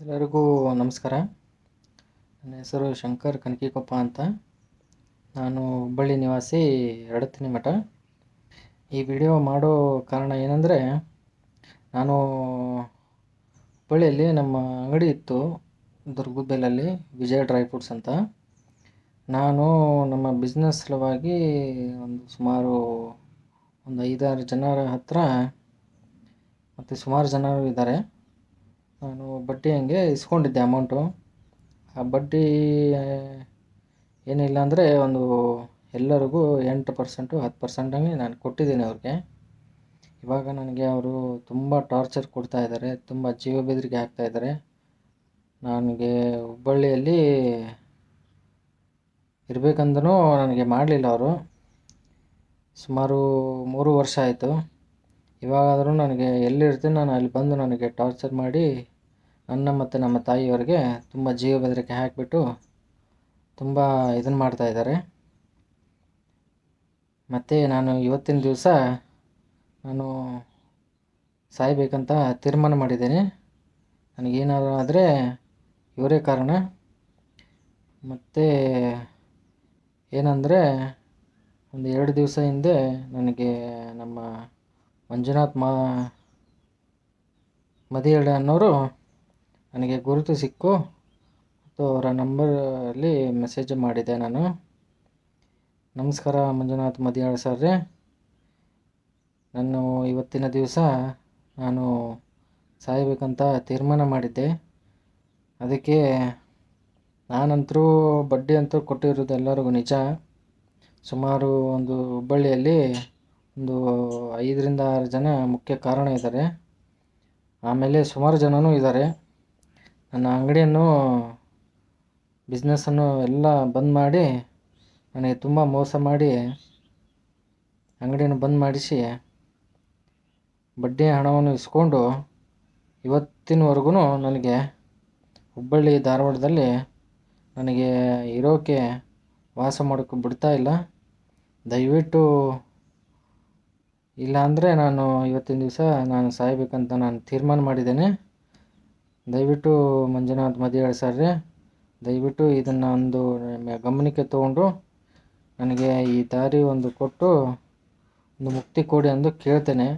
ಎಲ್ಲರಿಗೂ ನಮಸ್ಕಾರ. ನನ್ನ ಹೆಸರು ಶಂಕರ್ ಕನಕಿಕೊಪ್ಪ ಅಂತ. ನಾನು ಹುಬ್ಬಳ್ಳಿ ನಿವಾಸಿ ಎಡತಿನಿ ಮಠ. ಈ ವಿಡಿಯೋ ಮಾಡೋ ಕಾರಣ ಏನಂದರೆ, ನಾನು ಹುಬ್ಬಳ್ಳಿಯಲ್ಲಿ ನಮ್ಮ ಅಂಗಡಿ ಇತ್ತು ದುರ್ಗುಬ್ಬೆಲಲ್ಲಿ ವಿಜಯ ಡ್ರೈ ಫ್ರೂಟ್ಸ್ ಅಂತ. ನಾನು ನಮ್ಮ ಬಿಸ್ನೆಸ್ ಸಲುವಾಗಿ ಒಂದು ಸುಮಾರು ಒಂದು ಐದಾರು ಜನರ ಹತ್ರ, ಮತ್ತು ಸುಮಾರು ಜನರು ಇದ್ದಾರೆ. ನಾನು ಬಡ್ಡಿ ಹಂಗೆ ಇಸ್ಕೊಂಡಿದ್ದೆ ಅಮೌಂಟು ಆ ಬಡ್ಡಿ ಏನಿಲ್ಲ ಅಂದರೆ ಒಂದು ಎಲ್ಲರಿಗೂ ಎಂಟು ಪರ್ಸೆಂಟು ಹತ್ತು ಪರ್ಸೆಂಟ್ ಹಂಗೆ ನಾನು ಕೊಟ್ಟಿದ್ದೀನಿ ಅವ್ರಿಗೆ. ಇವಾಗ ನನಗೆ ಅವರು ತುಂಬ ಟಾರ್ಚರ್ ಕೊಡ್ತಾ ಇದ್ದಾರೆ, ತುಂಬ ಜೀವ ಬೆದರಿಕೆ ಹಾಕ್ತಾ ನನಗೆ ಹುಬ್ಬಳ್ಳಿಯಲ್ಲಿ ಇರಬೇಕಂದ್ರೂ ನನಗೆ ಮಾಡಲಿಲ್ಲ ಅವರು. ಸುಮಾರು ಮೂರು ವರ್ಷ ಆಯಿತು. ಇವಾಗಾದರೂ ನನಗೆ ಎಲ್ಲಿರ್ತೀನಿ ನಾನು ಅಲ್ಲಿ ಬಂದು ನನಗೆ ಟಾರ್ಚರ್ ಮಾಡಿ ನನ್ನ ಮತ್ತು ನಮ್ಮ ತಾಯಿಯವರಿಗೆ ತುಂಬ ಜೀವ ಬೆದರಿಕೆ ಹಾಕಿಬಿಟ್ಟು ತುಂಬ ಇದನ್ನು ಮಾಡ್ತಾಯಿದ್ದಾರೆ ಮತ್ತು ನಾನು ಇವತ್ತಿನ ದಿವಸ ನಾನು ಸಾಯಬೇಕಂತ ತೀರ್ಮಾನ ಮಾಡಿದ್ದೇನೆ. ನನಗೇನಾದರೂ ಆದರೆ ಇವರೇ ಕಾರಣ. ಮತ್ತು ಏನಂದರೆ ಒಂದು ಎರಡು ದಿವಸ ಹಿಂದೆ ನನಗೆ ನಮ್ಮ ಮಂಜುನಾಥ್ ಮಾ ಮದಿಯಳ್ಳಿ ಅನ್ನೋರು ನನಗೆ ಗುರುತು ಸಿಕ್ಕು. ಮತ್ತು ಅವರ ನಂಬರಲ್ಲಿ ಮೆಸೇಜ್ ಮಾಡಿದೆ ನಾನು. ನಮಸ್ಕಾರ ಮಂಜುನಾಥ್ ಮದಿಯಾಳ್ ಸರ್ರೆ. ನಾನು ಇವತ್ತಿನ ದಿವಸ ನಾನು ಸಾಯಬೇಕಂತ ತೀರ್ಮಾನ ಮಾಡಿದ್ದೆ. ಅದಕ್ಕೆ ನಾನಂತರೂ ಬಡ್ಡಿ ಅಂತೂ ಕೊಟ್ಟಿರೋದು ಎಲ್ಲರಿಗೂ ನಿಜ. ಸುಮಾರು ಒಂದು ಹುಬ್ಬಳ್ಳಿಯಲ್ಲಿ ಒಂದು ಐದರಿಂದ ಆರು ಜನ ಮುಖ್ಯ ಕಾರಣ ಇದ್ದಾರೆ. ಆಮೇಲೆ ಸುಮಾರು ಜನನೂ ಇದ್ದಾರೆ. ನನ್ನ ಅಂಗಡಿಯನ್ನು ಬಿಸ್ನೆಸ್ಸನ್ನು ಎಲ್ಲ ಬಂದ್ ಮಾಡಿ, ನನಗೆ ತುಂಬ ಮೋಸ ಮಾಡಿ, ಅಂಗಡಿಯನ್ನು ಬಂದ್ ಮಾಡಿಸಿ, ಬಡ್ಡಿ ಹಣವನ್ನು ಇಸ್ಕೊಂಡು ಇವತ್ತಿನವರೆಗೂ ನನಗೆ ಹುಬ್ಬಳ್ಳಿ ಧಾರವಾಡದಲ್ಲಿ ನನಗೆ ಇರೋಕೆ ವಾಸ ಮಾಡೋಕ್ಕೆ ಬಿಡ್ತಾ ಇಲ್ಲ. ದಯವಿಟ್ಟು ಇಲ್ಲ ಅಂದರೆ ನಾನು ಇವತ್ತಿನ ದಿವಸ ನಾನು ಸಾಯಬೇಕಂತ ನಾನು ತೀರ್ಮಾನ ಮಾಡಿದ್ದೇನೆ. ದಯವಿಟ್ಟು ಮಂಜುನಾಥ್ ಮದಿಯಾಳ್ ಸರ್ರೆ. ದಯವಿಟ್ಟು ಇದನ್ನು ಒಂದು ಗಮನಕ್ಕೆ ತಗೊಂಡು ನನಗೆ ಈ ದಾರಿ ಒಂದು ಕೊಟ್ಟು ಒಂದು ಮುಕ್ತಿ ಕೊಡಿ ಎಂದು ಕೇಳ್ತೇನೆ.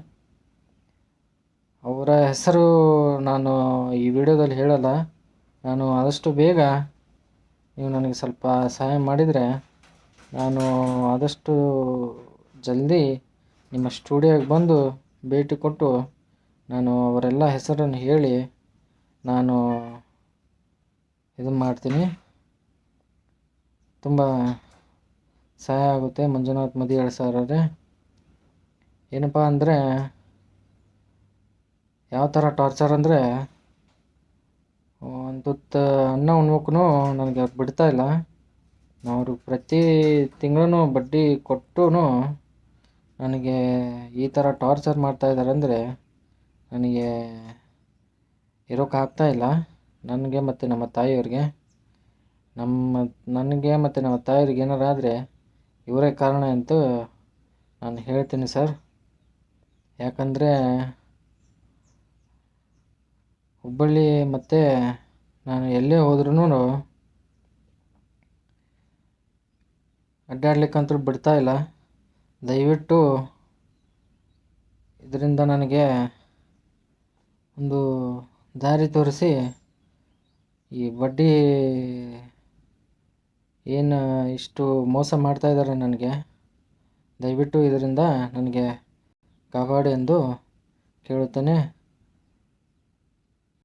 ಅವರ ಹೆಸರು ನಾನು ಈ ವಿಡಿಯೋದಲ್ಲಿ ಹೇಳಲ್ಲ. ನಾನು ಆದಷ್ಟು ಬೇಗ ನೀವು ನನಗೆ ಸ್ವಲ್ಪ ಸಹಾಯ ಮಾಡಿದರೆ ನಾನು ಆದಷ್ಟು ಜಲ್ದಿ ನಿಮ್ಮ ಸ್ಟುಡಿಯೋಗೆ ಬಂದು ಭೇಟಿ ಕೊಟ್ಟು ನಾನು ಅವರೆಲ್ಲ ಹೆಸರನ್ನು ಹೇಳಿ ನಾನು ಇದನ್ನು ಮಾಡ್ತೀನಿ. ತುಂಬ ಸಹಾಯ ಆಗುತ್ತೆ ಮಂಜುನಾಥ್ ಮದಿಯಾಳ್ ಸರ್ ಅವರೇ ಏನಪ್ಪ ಅಂದರೆ ಯಾವ ಥರ ಟಾರ್ಚರ್ ಅಂದರೆ ಒಂದು ಅನ್ನ ಉಣ್ಬೇಕು ನನಗೆ ಅವ್ರು ಬಿಡ್ತಾ ಇಲ್ಲ. ಅವರು ಪ್ರತಿ ತಿಂಗಳೂ ಬಡ್ಡಿ ಕೊಟ್ಟು ನನಗೆ ಈ ಥರ ಟಾರ್ಚರ್ ಮಾಡ್ತಾ ಇದ್ದಾರೆ ಅಂದರೆ ನನಗೆ ಇರೋಕ್ಕಾಗ್ತಾ ಇಲ್ಲ. ನನಗೆ ಮತ್ತು ನಮ್ಮ ತಾಯಿಯವ್ರಿಗೆ. ನಮ್ಮ, ನನಗೆ ಮತ್ತು ನಮ್ಮ ತಾಯಿಯವ್ರಿಗೆ ಏನಾರು ಆದರೆ ಇವರೇ ಕಾರಣ ಅಂತ ನಾನು ಹೇಳ್ತೀನಿ ಸರ್. ಯಾಕಂದರೆ ಹುಬ್ಬಳ್ಳಿ ಮತ್ತು ನಾನು ಎಲ್ಲೇ ಹೋದ್ರೂ ಅಡ್ಡಾಡ್ಲಿಕ್ಕಂತೂ ಬಿಡ್ತಾ ಇಲ್ಲ. ದಯವಿಟ್ಟು ಇದರಿಂದ ನನಗೆ ಒಂದು ದಾರಿ ತೋರಿಸಿ ಈ ಬಡ್ಡಿ ಏನು ಇಷ್ಟು ಮೋಸ ಮಾಡ್ತಾ ಇದ್ದಾರೆ ನನಗೆ, ದಯವಿಟ್ಟು ಇದರಿಂದ ನನಗೆ ಕಾಪಾಡಿ ಎಂದು ಕೇಳುತ್ತೇನೆ.